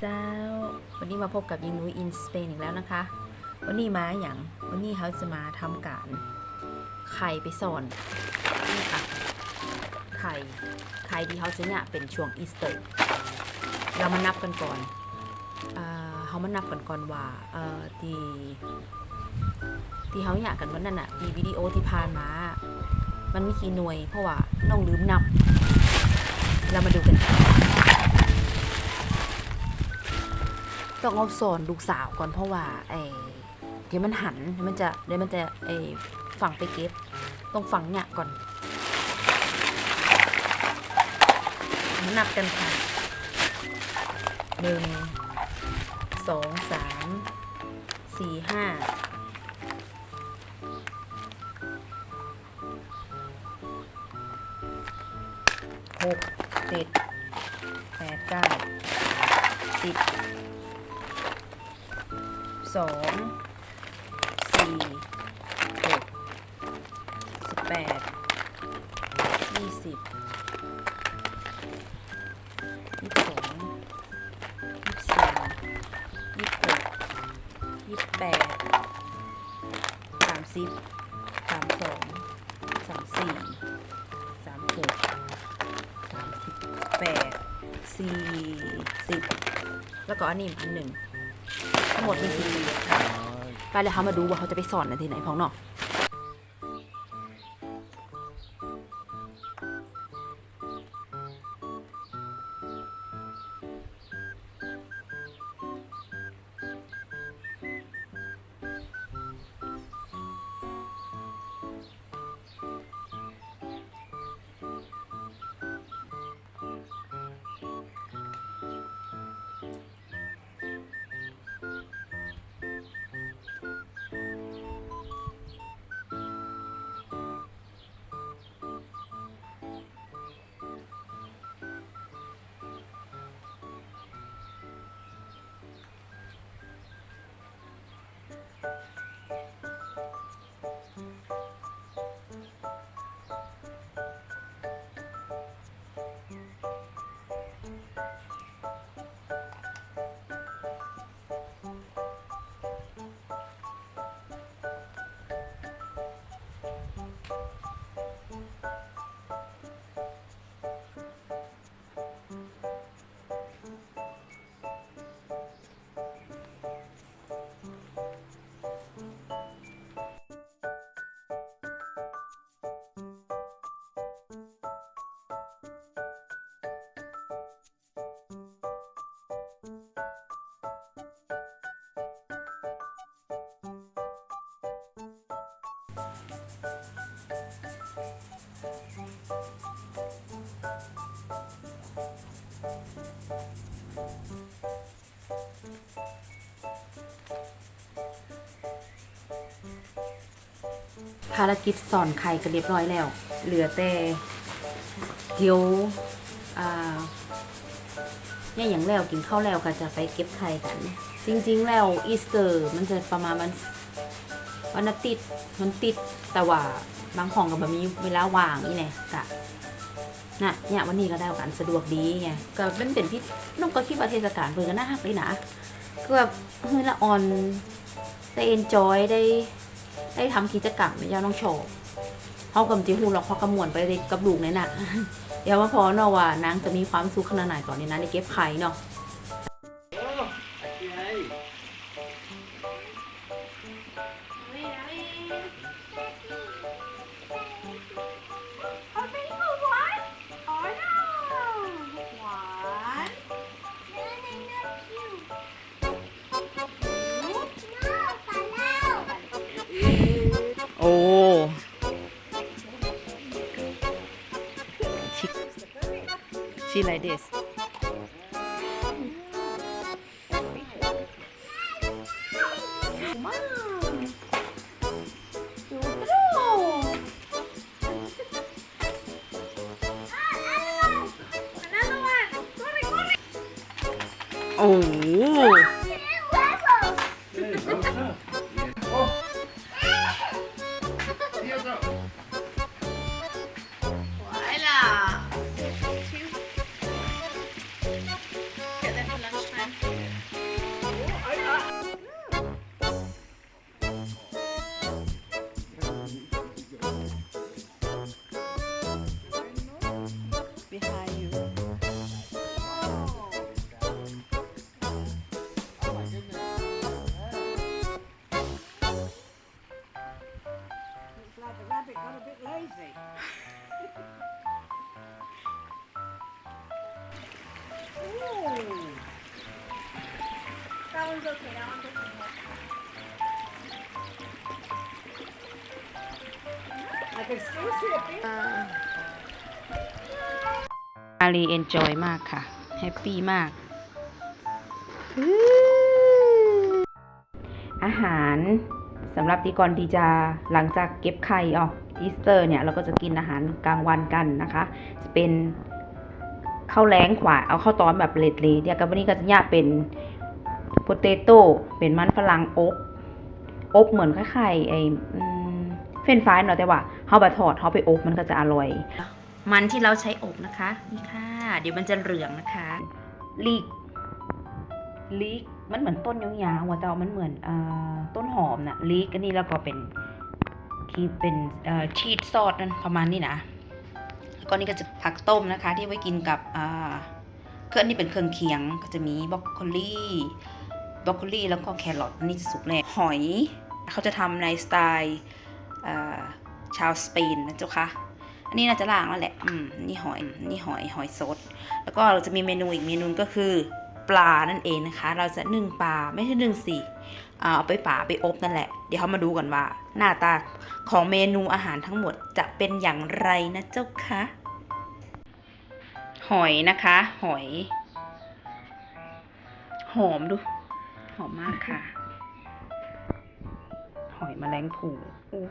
เจ้า วันนี้มาพบกับยิงนุ้ยอินสเปนอีกแล้วนะคะ วันนี้มาอย่าง วันนี้เขาจะมาทำการ ไข่ไปสอน นี่ค่ะ ไข่ ไข่ที่เขาจะเนี่ยเป็นช่วงอีสเตอร์ เรามานับกันก่อนเอ่อเขามานับกันก่อนว่าเอ่อที่ที่เขาอยากกันวันนั้นอะมีวิดีโอที่ผ่านมา มันมีกี่หน่วย เพราะว่าน้องลืมนับ เรามาดูกัน ต้องเอาสอนลูกสาวก่อนเพราะว่าไอ้เดี๋ยวมันหันเดี๋ยวมันจะเดี๋ยวมันจะไอ้ฝังไปเก็บต้องฝังเนี่ยก่อนมานับกันค่ะหนึ่งสองสามสี่ห้าหกเจ็ดแปดเก้าสิบ สองสี่หกสิบแปดยี่สิบยี่สิบสองยี่สิบสี่ยี่สิบหกยี่สิบแปดสามสิบสามสองสามสี่สามหกสามสิบแปดสี่สิบแล้วก็อันนี้อีกอันหนึ่ง ทั้งหมดมีสี่ไปเลยเขามาดูว่าเขาจะไปสอนในที่ไหนของเนาะ ภารกิจสอนไข่กันเรียบร้อยแล้ว เหลือแต่เดี๋ยวเนี่ยอย่างแล้วกินข้าวแล้วก็จะไปเก็บไข่กัน จริง ๆ แล้วอีสเตอร์มันจะประมาณมัน วันอาทิตย์มันติดแต่ว่าบางของก็แบบมีเวลาว่างนี่แหละกะน่ะเนี่ยวันนี้ก็ได้โอกาสสะดวกดีไงก็เป็นเป็นที่น้องก็คิดว่าเทศกาลเพิ่นก็น่าฮักเลยนะก็แบบเฮ้ยละอ่อนได้เอนจอยได้ได้ทำกิจกรรมยาน้องโชว์เขากำจิหูหรอกเขากำมวนไปเลยกับลูกเนี่ยน่ะเดี๋ยวว่าพอเนาะว่านางจะมีความสุขขนาดไหนก่อนเนี่ยนะในเก็บไข่เนาะ she like this. Oh. One's okay. That one's okay. I can still see a bit. อารีเอนจอยมากค่ะ แฮปปี้มาก อาหารสำหรับตีกรที่จะหลังจากเก็บไข่ออกอีสเตอร์เนี่ย เราก็จะกินอาหารกลางวันกันนะคะ จะเป็นข้าวแล้งขวา เอาข้าวตอนแบบเละๆเนี่ยกับวันนี้ก็จะเนี่ยเป็น โปเตโต้เป็นมันฝรั่งอบอบเหมือนคล้ายๆไอ้อืมเฟรนช์ฟรายเนาะแต่ว่าเฮาไปทอดเฮาไปอบมันก็จะอร่อย มันที่เราใช้อบนะคะ นี่ค่ะ เดี๋ยวมันจะเหลืองนะคะลีกลีกมันเหมือนต้นยาวๆหัวเตามันเหมือนเอ่อต้นหอมนะลีกอันนี้แล้วก็เป็นคีเป็นเอ่อชีสซอสนั่นประมาณนี้นะแล้วก็นี่ก็จะผักต้มนะคะ ที่ไว้กินกับอ่าเครื่องนี้เป็นเครื่องเคียงก็จะมีบรอกโคลี บรอกโคลีแล้วก็แครอทนนี้จะสุกแล้วหอยเขาจะทำในสไตล์ชาวสเปนนะเจ้าคะอันนี้น่าจะล่างแล้วแหละ อืม นี่หอย นี่หอย หอยสด แล้วก็เราจะมีเมนูอีกเมนูก็คือปลานั่นเองนะคะ เราจะนึ่งปลา ไม่ใช่นึ่งสิอ่เอาไปป่าไปอบนั่นแหละ เดี๋ยวเขามาดูกันว่า หน้าตาของเมนูอาหารทั้งหมดจะเป็นอย่างไรนะเจ้าคะ หอยนะคะ หอย หอมดู หอมมากค่ะ หอยแมลงภู่อู้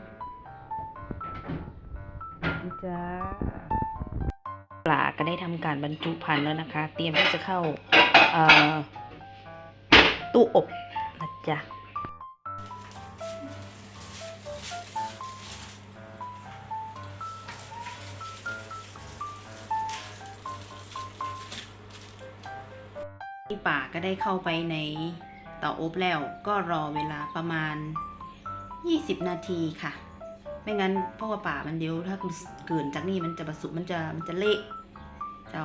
นี่จ้าปลาก็ได้ทำการบรรจุภัณฑ์แล้วนะคะ เตรียมที่จะเข้าเอ่อตู้อบนะจ๊ะที่ป่าก็ได้เข้าไปใน เตาอบแล้วก็รอเวลาประมาณ 20 นาทีค่ะ ไม่งั้นเพราะว่าป่ามันเดียวถ้าเกินจากนี้มันจะบสุมันจะมันจะเละเจ้า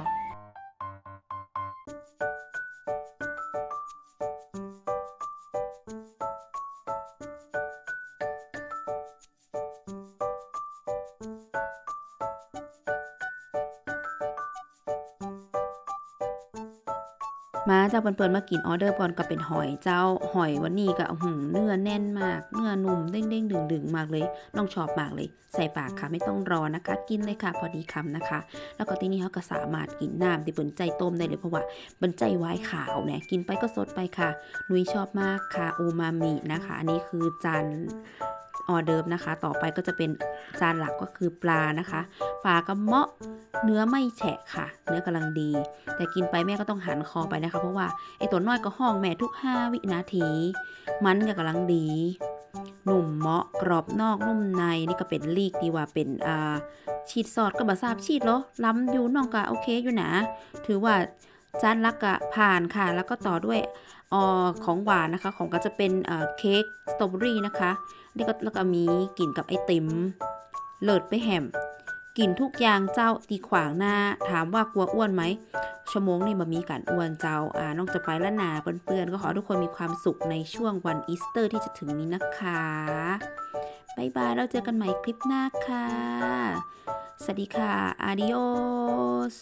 มาเจ้าเปิดๆมากินออเดอร์ก่อนก็เป็นหอยเจ้าหอยวันนี้ก็หือเนื้อแน่นมาก เนื้อนุ่มเด้งๆดึงๆมากเลยน้องชอบมากเลย ใส่ปากค่ะไม่ต้องรอนะคะ กินเลยค่ะ พอดีคำนะคะ แล้วก็ที่นี่เขาก็สามารถกินน้ำที่เปิ่นใจต้มได้เลยเพราะว่าเป็นใจไว้ขาวเนี่ยกินไปก็สดไปค่ะนุ้ยชอบมากค่ะอูมามินะคะ อันนี้คือจาน ออเดิร์ฟนะคะ ต่อไปก็จะเป็นจานหลักก็คือปลานะคะ ปลากระเมาะเนื้อไม่แฉะค่ะ เนื้อกำลังดี แต่กินไปแม่ก็ต้องหันคอไปนะคะ เพราะว่าไอตัวน้อยก็ห้องแม่ทุก 5 วินาที มันก็กำลังดีหนุ่มเมาะกรอบนอกนุ่มในนี่ก็เป็นลีกดีว่าเป็นอ่าชีดซอสก็บาซาบชีดเหรอล้ำอยู่น้องก็โอเคอยู่นะ ถือว่าจานลักกะผ่านค่ะ แล้วก็ต่อด้วยออของหวานนะคะ ของก็จะเป็นเค้กสตรอเบอรี่นะคะ นี่ก็แล้วก็มีกลิ่นกับไอติม เลิศไปแฮมกินทุกอย่างเจ้าตีขวางหน้า ถามว่ากลัวอ้วนไหมชั่วโมงนี่มามีการอ้วนเจ้าอ่าน้องจะไปล้วนาเปื่อนๆก็ขอทุกคนมีความสุขในช่วงวันอีสเตอร์ที่จะถึงนี้นะคะบายบายเราเจอกันใหม่คลิปหน้าค่ะ สวัสดีค่ะอาดิโอส